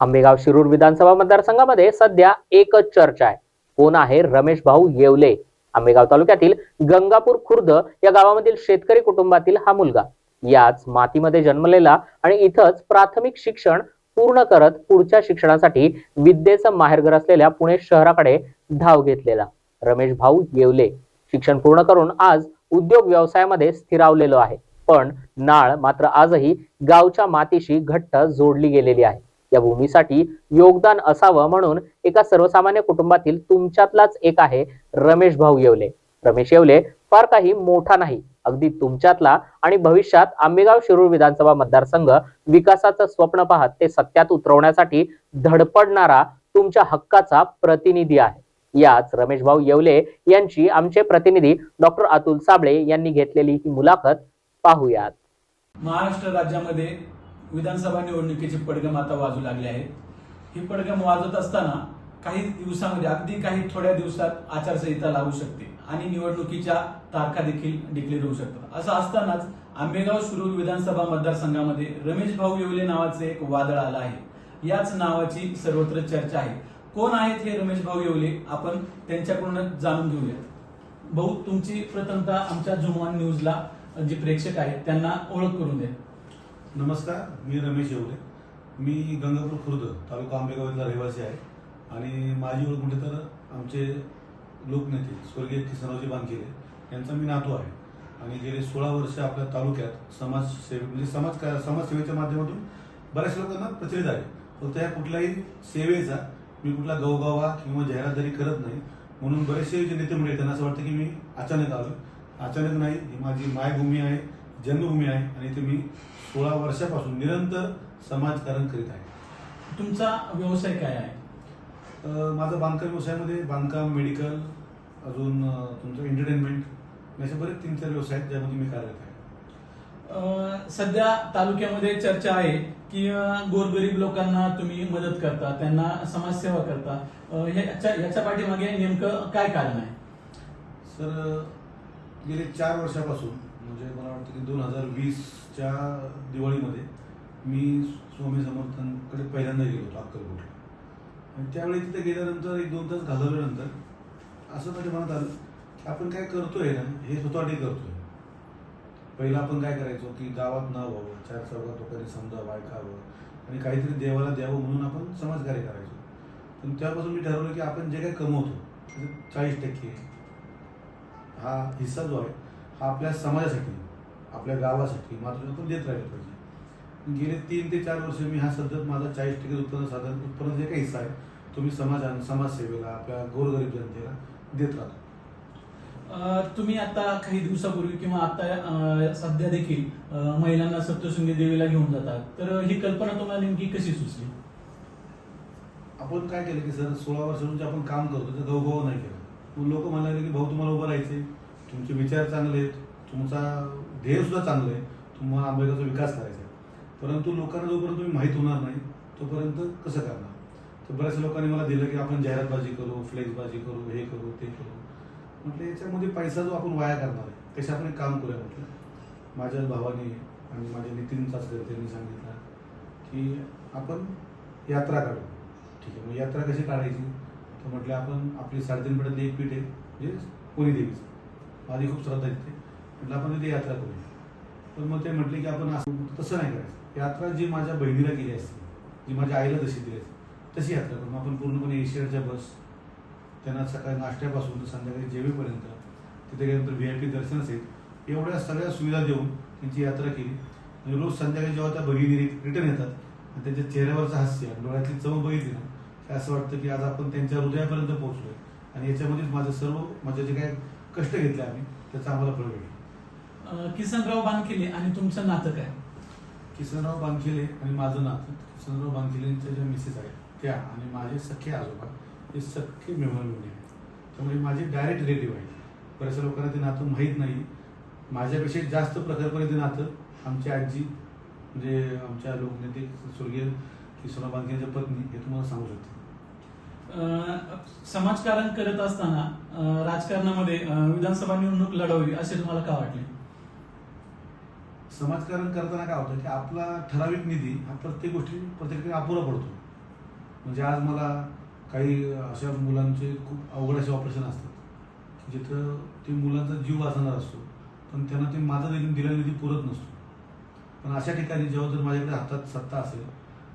आंबेगाव शिरूर विधानसभा मतदारसंघामध्ये सध्या एकच चर्चा आहे. कोण आहे रमेश भाऊ येवले? आंबेगाव तालुक्यातील गंगापूर खुर्द या गावामधील शेतकरी कुटुंबातील हा मुलगा. याच मातीमध्ये जन्मलेला आणि इथंच प्राथमिक शिक्षण पूर्ण करत पुढच्या शिक्षणासाठी विद्येचं माहेरघर असलेल्या पुणे शहराकडे धाव घेतलेला रमेश भाऊ येवले. शिक्षण पूर्ण करून आज उद्योग व्यवसायामध्ये स्थिरावलेलो आहे. पण नाळ मात्र आजही गावच्या मातीशी घट्ट जोडली गेलेली आहे. या भूमीसाठी योगदान असावं म्हणून एका सर्वसामान्य कुटुंबातील तुमच्यातलाच एक आहे रमेश भाऊ येवले. रमेश येवले फार काही मोठा नाही अगदी तुमच्यातला आणि भविष्यात आंबेगाव शिरूर विधानसभा मतदारसंघ विकासाचं स्वप्न पाहत ते सत्यात उतरवण्यासाठी धडपडणारा तुमच्या हक्काचा प्रतिनिधी आहे. याच रमेश भाऊ येवले यांची आमचे प्रतिनिधी डॉक्टर अतुल साबळे यांनी घेतलेली ही मुलाखत पाहूयात. महाराष्ट्र राज्यामध्ये विधानसभा निवडणुकीचे पडगम आता वाजू लागले आहेत हे पडगम वाजत असताना काही दिवसामध्ये अगदी काही थोड्या दिवसात आचारसंहिता लागू शकते आणि निवडणुकीच्या तारखा देखील डिक्लेअर होऊ शकतात. असं असतानाच आंबेगाव शिरूर विधानसभा मतदारसंघामध्ये रमेश भाऊ येवले नावाचे एक वादळ आलं आहे. याच नावाची सर्वत्र चर्चा आहे. कोण आहेत हे रमेश भाऊ येवले? आपण त्यांच्याकडून जाणून घेऊयात. भाऊ तुमची प्रथमता आमच्या जुमान न्यूजला जे प्रेक्षक आहेत त्यांना ओळख करून द्या. नमस्कार मी रमेश येवले. मी गंगापूर खुर्द तालुका आंबेगाव इथला रहिवासी आहे. आणि माझी ओळख म्हटलं तर आमचे लोकनेते स्वर्गीय किसनरावजी बांधकेले यांचा मी नातू आहे. आणि गेले सोळा वर्ष आपल्या तालुक्यात समाजसेवे म्हणजे समाज समाजसेवेच्या माध्यमातून बऱ्याच लोकांना प्रचलित आहे. फक्त ह्या कुठल्याही सेवेचा मी कुठला गवगावा किंवा जाहिरातदारी करत नाही म्हणून बरेचसे जे नेते म्हणजे त्यांना असं वाटतं की मी अचानक आलो अचानक नाही ही माझी मायभूमी आहे. जन्मभूमी आहे आणि इथे मी सोळा वर्षापासून निरंतर समाजकारण करीत आहे. तुमचा व्यवसाय काय आहे? माझं बांधकाम व्यवसायामध्ये बांधकाम मेडिकल अजून तुमचं एंटरटेनमेंट असे बरेच तीन चार व्यवसाय आहेत ज्यामध्ये मी कार्यरत आहे. सध्या तालुक्यामध्ये चर्चा आहे की गोरगरीब लोकांना तुम्ही मदत करता त्यांना समाजसेवा करता. याच्या पाठीमागे नेमकं काय कारण आहे? सर गेले चार वर्षापासून म्हणजे मला वाटतं की दोन हजार वीसच्या दिवाळीमध्ये मी स्वामी समर्थांकडे पहिल्यांदा गेलो होतो अक्कलकोटला. आणि त्यावेळी तिथे गेल्यानंतर एक दोन तास घालवल्यानंतर असं म्हणजे माझ्या मनात आलं की आपण काय करतोय ना हे स्वतःसाठी करतोय. पहिलं आपण काय करायचो की गावात न व्हावं चार चौघात लोकांनी समजावं ऐकावं आणि काहीतरी देवाला द्यावं म्हणून आपण समाजकार्य करायचो. पण त्यापासून मी ठरवलं की आपण जे काय कमवतो त्याचे चाळीस टक्के हा हिस्सा जो आहे हा आपल्या समाजासाठी आपल्या गावासाठी मात्र आपण देत राहिलं पाहिजे. गेले तीन ते चार वर्ष मी हा सतत माझा चाळीस टक्के उत्पन्न साधन उत्पन्न जे काही हिस्सा आहे तो मी समाजा समाजसेवेला आपल्या गोरगरीब जनतेला देत राहतो. तुम्ही आता काही दिवसापूर्वी किंवा आता सध्या देखील महिलांना सप्तशृंगी देवीला घेऊन जातात. तर ही कल्पना तुम्हाला नेमकी कशी सुचली? आपण काय केलं की सर सोळा जे आपण काम करतो ते गवगव नाही केलं. लोक म्हणाले की भाऊ तुम्हाला उभं राहायचे तुमचे विचार चांगले आहेत तुमचा ध्येय सुद्धा चांगलं आहे तुम्हाला आंबेगावचा विकास करायचा आहे. परंतु लोकांना जोपर्यंत तुम्ही माहीत होणार नाही तोपर्यंत कसं करणार? तर बऱ्याच लोकांनी मला दिलं की आपण जाहिरातबाजी करू फ्लेक्सबाजी करू हे करू ते करू. म्हटलं याच्यामध्ये पैसा जो आपण वाया करणार आहे त्याच्या आपण एक काम करूया म्हटलं? माझ्या भावाने आणि माझ्या नितीन चाचकर त्यांनी सांगितलं की आपण यात्रा काढू. ठीक आहे मग यात्रा कशी काढायची? तर म्हटलं आपण आपली साडेतीन पिढ्यातली एक पीठ आहे म्हणजे कोणी देवीचं. माझी खूप श्रद्धा येते तिथे म्हटलं आपण तिथे यात्रा करूया. पण मग ते म्हटले की आपण असं तसं नाही करायचं. यात्रा जी माझ्या बहिणीला केली असते जी माझ्या आईला तशी दिली असते तशी यात्रा करू. मग आपण पूर्णपणे एशियाच्या बस त्यांना सकाळी नाश्त्यापासून तर संध्याकाळी जेवेपर्यंत तिथे गेल्यानंतर व्ही आय पी दर्शन असेल एवढ्या सगळ्या सुविधा देऊन त्यांची यात्रा केली. आणि रोज संध्याकाळी जेव्हा त्या भगिनी रिटर्न येतात आणि त्यांच्या चेहऱ्यावरचं हास्य डोळ्यातली चव बघितली ना की असं वाटतं की आज आपण त्यांच्या हृदयापर्यंत पोहोचलोय. आणि याच्यामध्येच माझं सर्व माझं जे काय कष्ट घेतले आम्ही त्याचा आम्हाला फळ अं, किसनराव बानखिले आणि तुमचं नातं काय? किसनराव बांखिले आणि माझं नातं. किसनराव बांखिलेंच्या ज्या मिसेस आहेत त्या आणि माझे सख्खे आजोबा हे सख्खे मिळणे आहेत. त्यामुळे माझे डायरेक्ट रिलेटिव्ह आहे. बऱ्याचशा लोकांना ते नातं माहीत नाही. माझ्यापेक्षा जास्त प्रकारपणे ते नातं आमची आजी म्हणजे आमच्या लोकनेते स्वर्गीय किसनराव बांखिलेंच्या पत्नी हे तुम्हाला सांगू शकते. समाजकारण करत असताना राजकारणामध्ये विधानसभा निवडणूक लढवली असे तुम्हाला का वाटले? समाजकारण करताना काय होतं की आपला ठराविक निधी हा प्रत्येक गोष्टी प्रत्येक अपुरा पडतो. म्हणजे आज मला काही अशा मुलांचे खूप अवघड असे ऑपरेशन असतात. की जिथं ते मुलांचा जीव वाचणार असतो पण त्यांना ते माझा देखील दिलेला निधी पुरत नसतो. पण अशा ठिकाणी जेव्हा जर माझ्याकडे हातात सत्ता असेल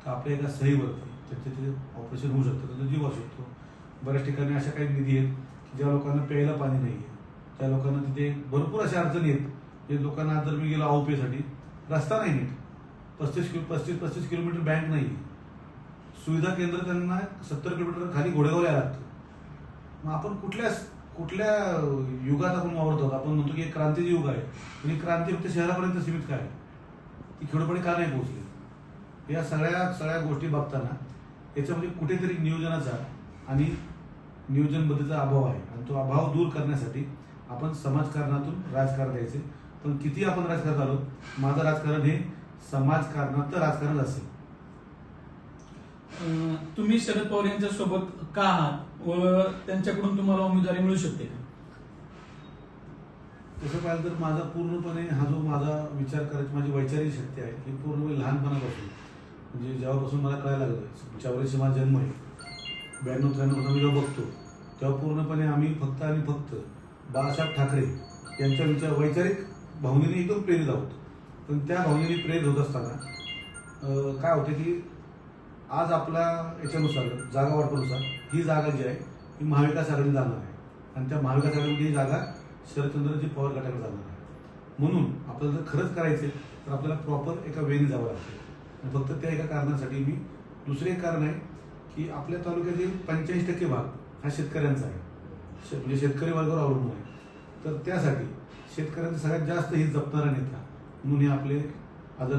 तर आपल्या एका सहीवरती त्याचे ते ऑपरेशन होऊ शकतं. त्याचा जीव असू शकतो बऱ्याच ठिकाणी अशा काही निधी आहेत की ज्या लोकांना प्यायला पाणी नाही आहे. त्या लोकांना तिथे भरपूर अशा अडचणी आहेत. जे लोकांना आज जर मी गेलो आहोपेसाठी रस्ता नाही नीट. पस्तीस किलो पस्तीस पस्तीस किलोमीटर बँक नाही आहे. सुविधा केंद्र त्यांना सत्तर किलोमीटर खाली घोडेगाव यायला लागतं. मग आपण कुठल्या कुठल्या युगात आपण वावरत? आहोत आपण म्हणतो की एक क्रांतीचं युग आहे. आणि क्रांती फक्त शहरापर्यंत सीमित काय? ती खेडोपाडी का नाही पोहोचली? या सगळ्या सगळ्या गोष्टी बघताना याच्यामध्ये कुठेतरी नियोजनाचा आणि नियोजनबद्धीचा अभाव आहे. आणि तो अभाव दूर करण्यासाठी आपण समाजकारणातून राजकारण द्यायचे. पण किती आपण राजकारणात आलो माझं राजकारण हे समाजकारणात राजकारण असेल. तुम्ही शरद पवार यांच्या सोबत का आहात? व त्यांच्याकडून तुम्हाला उमेदवारी मिळू शकते का? तसं पाहिलं तर माझा पूर्णपणे हा जो माझा विचार करायची माझी वैचारिक शक्ती आहे ही पूर्णपणे लहानपणापासून. म्हणजे जेव्हापासून मला कळायला लागलं चौऱ्याऐंशी माझा जन्म आहे ब्याण्णव त्र्याण्णव जेव्हा बघतो तेव्हा पूर्णपणे आम्ही फक्त आणि फक्त बाळासाहेब ठाकरे यांच्या विचार वैचारिक भावनेने एकदम प्रेरित आहोत. पण त्या भावनेने प्रेरित होत असताना काय होते की आज आपल्या याच्यानुसार जागा वाटपानुसार ही जागा जी आहे ही महाविकास आघाडी जाणार आहे. आणि त्या महाविकास आघाडीमध्ये ही जागा शरदचंद्रजी पवार गटाकडे जाणार आहे. म्हणून आपल्याला जर खरंच करायचे तर आपल्याला प्रॉपर एका वेने जावं लागतं. फक्त त्या एका कारणासाठी मी दुसरे एक कारण आहे की आपल्या तालुक्यातील पंच्याऐंशी टक्के भाग हा शेतकऱ्यांचा आहे. म्हणजे शेतकरी वर्गावर अवलंबून आहे. तर त्यासाठी शेतकऱ्यांचं सगळ्यात जास्त हित जपणारा नेता म्हणून हे आपले